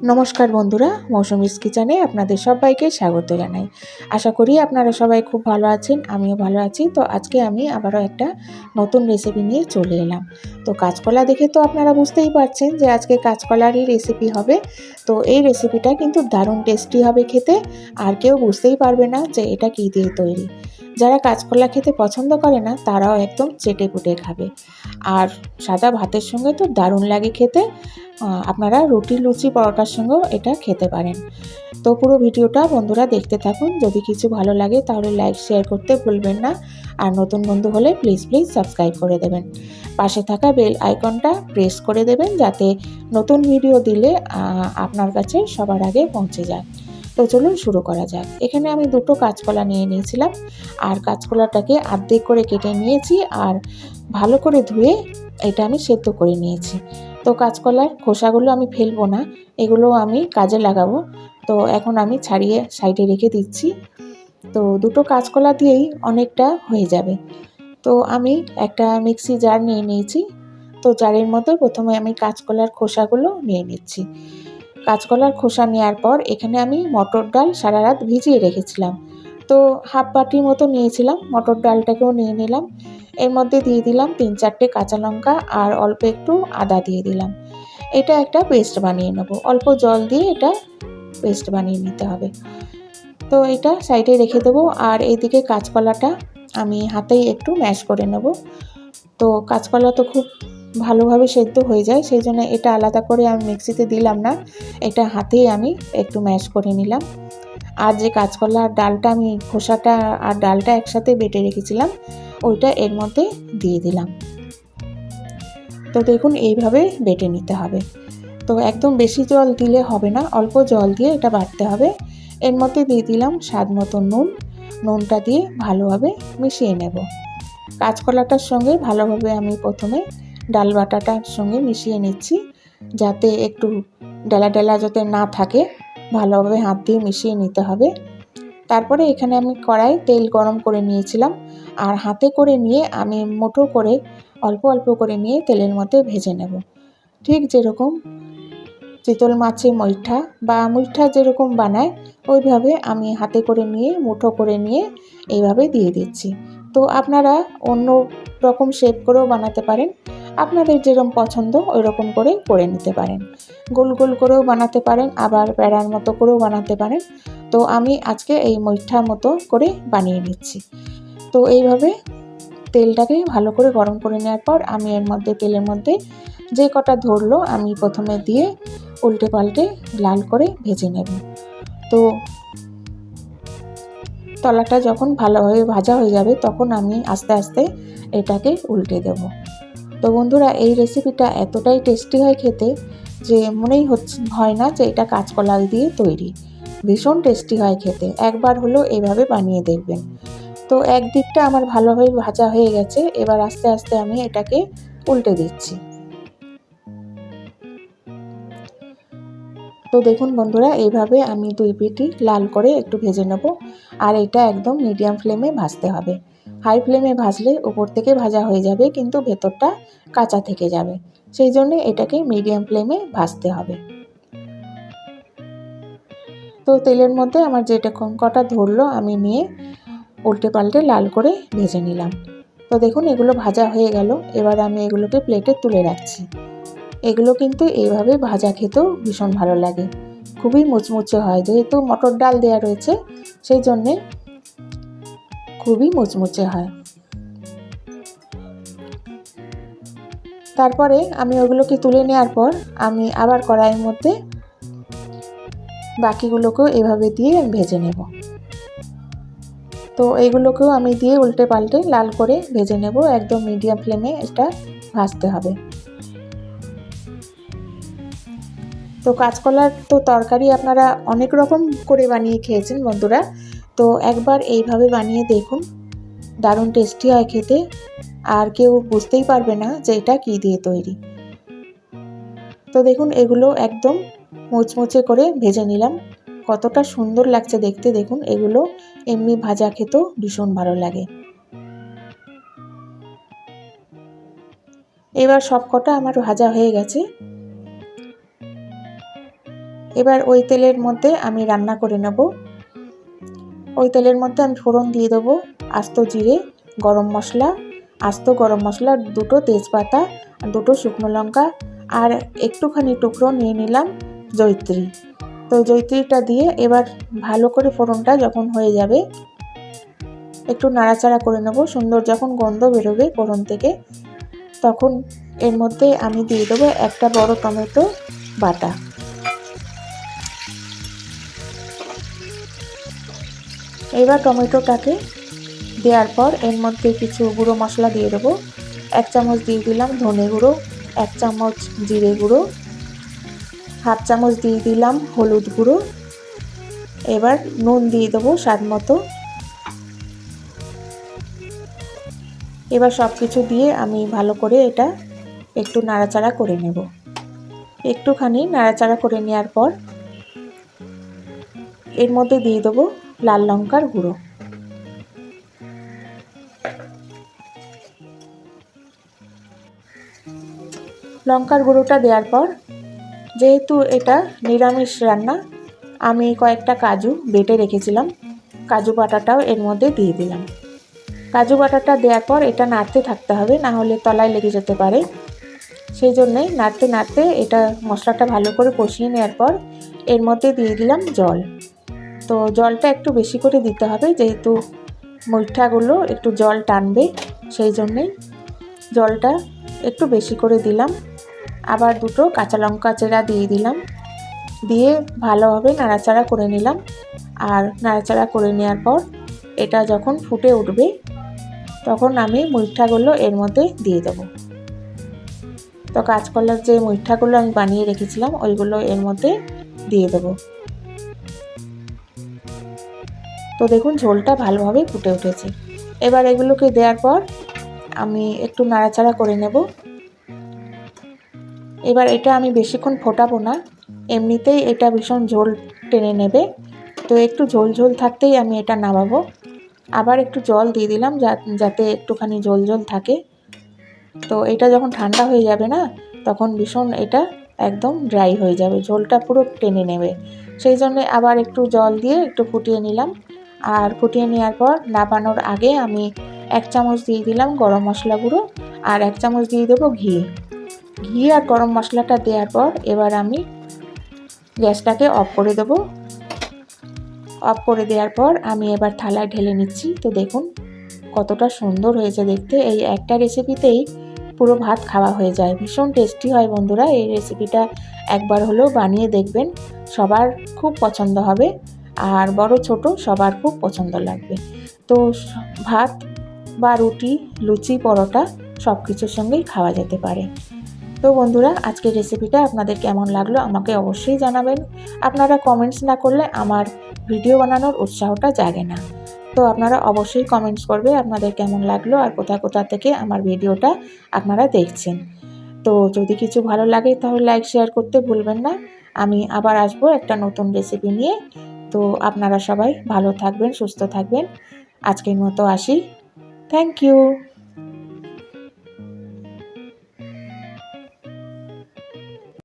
নমস্কার বন্ধুরা মৌসুমিস কিচেনে আপনাদের সবাইকে স্বাগত জানাই। আশা করি আপনারা সবাই খুব ভালো আছেন, আমিও ভালো আছি। তো আজকে আমি আবারও একটা নতুন রেসিপি নিয়ে চলে এলাম। তো কাঁচকলা দেখে তো আপনারা বুঝতেই পারছেন যে আজকে কাঁচকলারই রেসিপি হবে। তো এই রেসিপিটা কিন্তু দারুণ টেস্টি হবে খেতে। আর কেউ বুঝতেই পারবে না যে এটা কী দিয়ে তৈরি। যারা কাঁচকলা খেতে পছন্দ করে না, তারাও একদম চেটে পুটে খাবে। আর সাদা ভাতের সঙ্গে তো দারুণ লাগে খেতে। আপনারা রুটি, লুচি, পরোটার সঙ্গেও এটা খেতে পারেন। তো পুরো ভিডিওটা বন্ধুরা দেখতে থাকুন। যদি কিছু ভালো লাগে, তাহলে লাইক, শেয়ার করতে ভুলবেন না। আর নতুন বন্ধু হলে প্লিজ প্লিজ সাবস্ক্রাইব করে দেবেন। পাশে থাকা বেল আইকনটা প্রেস করে দেবেন, যাতে নতুন ভিডিও দিলে আপনার কাছে সবার আগে পৌঁছে যায়। তো চলুন শুরু করা যাক। এখানে আমি দুটো কাঁচকলা নিয়ে নিয়েছিলাম আর কাঁচকলাটাকে আর্ধেক করে কেটে নিয়েছি আর ভালো করে ধুয়ে এটা আমি সেদ্ধ করে নিয়েছি। তো কাঁচকলার খোসাগুলো আমি ফেলব না, এগুলো আমি কাজে লাগাবো। তো এখন আমি ছাড়িয়ে সাইডে রেখে দিচ্ছি। তো দুটো কাঁচকলা দিয়েই অনেকটা হয়ে যাবে। তো আমি একটা মিক্সি জার নিয়ে নিয়েছি। তো জারের মধ্যে প্রথমে আমি কাঁচকলার খোসাগুলো নিয়ে নিচ্ছি। কাঁচকলার খোসা নেওয়ার পর এখানে আমি মটর ডাল সারা রাত ভিজিয়ে রেখেছিলাম। তো হাফ বাটির মতো নিয়েছিলাম, মটর ডালটাকেও নিয়ে নিলাম। এর মধ্যে দিয়ে দিলাম তিন চারটে কাঁচা লঙ্কা আর অল্প একটু আদা দিয়ে দিলাম। এটা একটা পেস্ট বানিয়ে নেব। অল্প জল দিয়ে এটা পেস্ট বানিয়ে নিতে হবে। তো এটা সাইডে রেখে দেবো আর এইদিকে কাঁচকলাটা আমি হাতেই একটু ম্যাশ করে নেব। তো কাঁচকলা তো খুব ভালোভাবে সেদ্ধ হয়ে যায়, সেই জন্য এটা আলাদা করে আমি মিক্সিতে দিলাম না, এটা হাতেই আমি একটু ম্যাশ করে নিলাম। আর যে কাঁচকলা আর ডালটা আমি, খোসাটা আর ডালটা একসাথে বেটে রেখেছিলাম, ওইটা এর মধ্যে দিয়ে দিলাম। তো দেখুন, এইভাবে বেটে নিতে হবে। তো একদম বেশি জল দিলে হবে না, অল্প জল দিয়ে এটা বাটতে হবে। এর মধ্যে দিয়ে দিলাম স্বাদ মতো নুন, নুনটা দিয়ে ভালোভাবে মিশিয়ে নেব। কাঁচকলাটার সঙ্গে ভালোভাবে আমি প্রথমে ডাল বাটাটার সঙ্গে মিশিয়ে নিচ্ছি, যাতে একটু ডালা ডালা যাতে না থাকে, ভালোভাবে হাত দিয়ে মিশিয়ে নিতে হবে। তারপরে এখানে আমি কড়াই তেল গরম করে নিয়েছিলাম, আর হাতে করে নিয়ে আমি মুঠো করে অল্প অল্প করে নিয়ে তেলের মধ্যে ভেজে নেব। ঠিক যেরকম চিতল মাছে মৈঠা বা মুইঠা যেরকম বানায়, ওইভাবে আমি হাতে করে নিয়ে মুঠো করে নিয়ে এইভাবে দিয়ে দিচ্ছি। তো আপনারা অন্য রকম শেপ করেও বানাতে পারেন। আপনাদের যেরকম পছন্দ ওই রকম করে করে নিতে পারেন। গোল গোল করেও বানাতে পারেন, আবার প্যাড়ার মতো করেও বানাতে পারেন। তো আমি আজকে এই মৈঠা মতো করে বানিয়ে নিচ্ছি। তো এইভাবে তেলটাকে ভালো করে গরম করে নেওয়ার পর আমি এর মধ্যে, তেলের মধ্যে যে কটা ধরলো আমি প্রথমে দিয়ে উল্টে পাল্টে লাল করে ভেজে নেব। তো তলাটা যখন ভালোভাবে ভাজা হয়ে যাবে তখন আমি আস্তে আস্তে এটাকে উল্টে দেব। তো বন্ধুরা, এই রেসিপিটা এতটাই টেস্টি হয় খেতে যে মনেই হচ্ছে, হয় না যে এটা কাঁচকলা দিয়ে তৈরি। ভীষণ টেস্টি হয় খেতে। একবার হলেও এভাবে বানিয়ে দেখবেন। তো একদিকটা আমার ভালোভাবে ভাজা হয়ে গেছে, এবার আস্তে আস্তে আমি এটাকে উল্টে দিচ্ছি। তো দেখুন বন্ধুরা এইভাবে আমি দুই পিটি লাল করে একটু ভেজে নেব। আর এটা একদম মিডিয়াম ফ্লেমে ভাজতে হবে। হাই ফ্লেমে ভাজলে উপর থেকে ভাজা হয়ে যাবে, কিন্তু ভেতরটা কাঁচা থেকে যাবে। সেই জন্যে এটাকে মিডিয়াম ফ্লেমে ভাজতে হবে। তো তেলের মধ্যে আমার যেটা কটা ধরলো, আমি নিয়ে উল্টে পাল্টে লাল করে ভেজে নিলাম। তো দেখুন, এগুলো ভাজা হয়ে গেল। এবার আমি এগুলোকে প্লেটে তুলে রাখছি। এগুলো কিন্তু এইভাবে ভাজা খেতেও ভীষণ ভালো লাগে। খুবই মুচমুচে হয়। যেহেতু মটর ডাল দেওয়া রয়েছে, সেই জন্যে খুবই মুচমুচে হয়। তারপরে আমি ওগুলোকে তুলে নেওয়ার পর আমি আবার কড়াইয়ের মধ্যে বাকিগুলোকেও এভাবে দিয়ে আমি ভেজে নেব। তো এইগুলোকেও আমি দিয়ে উল্টে পাল্টে লাল করে ভেজে নেব, একদম মিডিয়াম ফ্লেমে এটা ভাজতে হবে। তো কাঁচকলার তো তরকারি আপনারা অনেক রকম করে বানিয়ে খেয়েছেন বন্ধুরা। তো একবার এইভাবে বানিয়ে দেখুন। দারুণ টেস্টি হয় খেতে। আর কেউ বুঝতেই পারবে না যে এটা কী দিয়ে তৈরি। তো দেখুন, এগুলো একদম মুচমুচে করে ভেজে নিলাম। কতটা সুন্দর লাগছে দেখতে। দেখুন, এগুলো এমনি ভাজা খেতেও ভীষণ ভালো লাগে। এবার সব কটা আমার ভাজা হয়ে গেছে। এবার ওই তেলের মধ্যে আমি রান্না করে নেব। ওই তেলের মধ্যে আমি ফোড়ন দিয়ে দেবো। আস্ত জিরে, গরম মশলা, আস্ত গরম মশলা দুটো তেজপাতা, দুটো শুকনো লঙ্কা আর একটুখানি টুকরো নিয়ে নিলাম জৈত্রী তো জৈত্রীটা দিয়ে এবার ভালো করে ফোড়নটা যখন হয়ে যাবে, একটু নাড়াচাড়া করে নেব। সুন্দর যখন গন্ধ বেরোবে ফোড়ন থেকে, তখন এর মধ্যে আমি দিয়ে দেবো একটা বড় টমেটো বাটা। এবার টমেটোটাকে দেওয়ার পর এর মধ্যে কিছু গুঁড়ো মশলা দিয়ে দেবো। এক চামচ দিয়ে দিলাম ধনে গুঁড়ো, এক চামচ জিরে গুঁড়ো, হাফ চামচ দিয়ে দিলাম হলুদ গুঁড়ো। এবার নুন দিয়ে দেবো স্বাদ মতো। এবার সব কিছু দিয়ে আমি ভালো করে এটা একটু নাড়াচাড়া করে নেব। একটুখানি নাড়াচাড়া করে নেওয়ার পর এর মধ্যে দিয়ে দেবো লাল লঙ্কার গুঁড়ো। লঙ্কার গুঁড়োটা দেওয়ার পর, যেহেতু এটা নিরামিষ রান্না, আমি কয়েকটা কাজু বেটে রেখেছিলাম। কাজু বাটাটাও এর মধ্যে দিয়ে দিলাম। কাজু বাটাটা দেওয়ার পর এটা নাড়তে থাকতে হবে, না হলে তলায় লেগে যেতে পারে। সেই জন্যে নাড়তে নাড়তে এটা মশলাটা ভালো করে কষিয়ে নেওয়ার পর এর মধ্যে দিয়ে দিলাম জল। তো জলটা একটু বেশি করে দিতে হবে, যেহেতু মুইঠাগুলো একটু জল টানবে, সেই জন্যেই জলটা একটু বেশি করে দিলাম। আবার দুটো কাঁচা লঙ্কা চেরা দিয়ে দিলাম, দিয়ে ভালোভাবে নাড়াচাড়া করে নিলাম। আর নাড়াচাড়া করে নেওয়ার পর এটা যখন ফুটে উঠবে, তখন আমি মুইঠাগুলো এর মধ্যে দিয়ে দেবো। তো কাঁচকলার যে মুইঠাগুলো আমি বানিয়ে রেখেছিলাম, ওইগুলো এর মধ্যে দিয়ে দেবো। তো দেখুন, ঝোলটা ভালোভাবে ফুটে উঠেছে। এবার এগুলোকে দেওয়ার পর আমি একটু নাড়াচাড়া করে নেব। এবার এটা আমি বেশিক্ষণ ফোটাবো না। এমনিতেই এটা ভীষণ ঝোল টেনে নেবে। তো একটু ঝোল ঝোল থাকতেই আমি এটা নামাবো। আবার একটু জল দিয়ে দিলাম যাতে একটুখানি ঝোল ঝোল থাকে। তো এটা যখন ঠান্ডা হয়ে যাবে না, তখন ভীষণ এটা একদম ড্রাই হয়ে যাবে। ঝোলটা পুরো টেনে নেবে। সেই জন্যে আবার একটু জল দিয়ে একটু ফুটিয়ে নিলাম। আর ফুটিয়ে নেওয়ার পর নাবানোর আগে আমি এক চামচ দিয়ে দিলাম গরম মশলা গুঁড়ো আর এক চামচ দিয়ে দেবো ঘি। ঘি আর গরম মশলাটা দেওয়ার পর এবার আমি গ্যাসটাকে অফ করে দেবো। অফ করে দেওয়ার পর আমি এবার থালায় ঢেলে নিচ্ছি। তো দেখুন কতটা সুন্দর হয়েছে দেখতে। এই একটা রেসিপিতেই পুরো ভাত খাওয়া হয়ে যায়। ভীষণ টেস্টি হয় বন্ধুরা। এই রেসিপিটা একবার হলেও বানিয়ে দেখবেন। সবার খুব পছন্দ হবে। আর বড় ছোট সবার খুব পছন্দ লাগবে। তো ভাত বা রুটি, লুচি, পরোটা সব কিছুর সঙ্গেই খাওয়া যেতে পারে। তো বন্ধুরা, আজকের রেসিপিটা আপনাদের কেমন লাগল আমাকে অবশ্যই জানাবেন। আপনারা কমেন্টস না করলে আমার ভিডিও বানানোর উৎসাহটা জাগে না। তো আপনারা অবশ্যই কমেন্টস করবে আপনাদের কেমন লাগল আর কোথা কোথা থেকে আমার ভিডিওটা আপনারা দেখছেন। তো যদি কিছু ভালো লাগে তাহলে লাইক শেয়ার করতে ভুলবেন না। আমি আবার আসব একটা নতুন রেসিপি নিয়ে। তো আপনারা সবাই ভালো থাকবেন, সুস্থ থাকবেন। আজকের মতো আসি। Thank you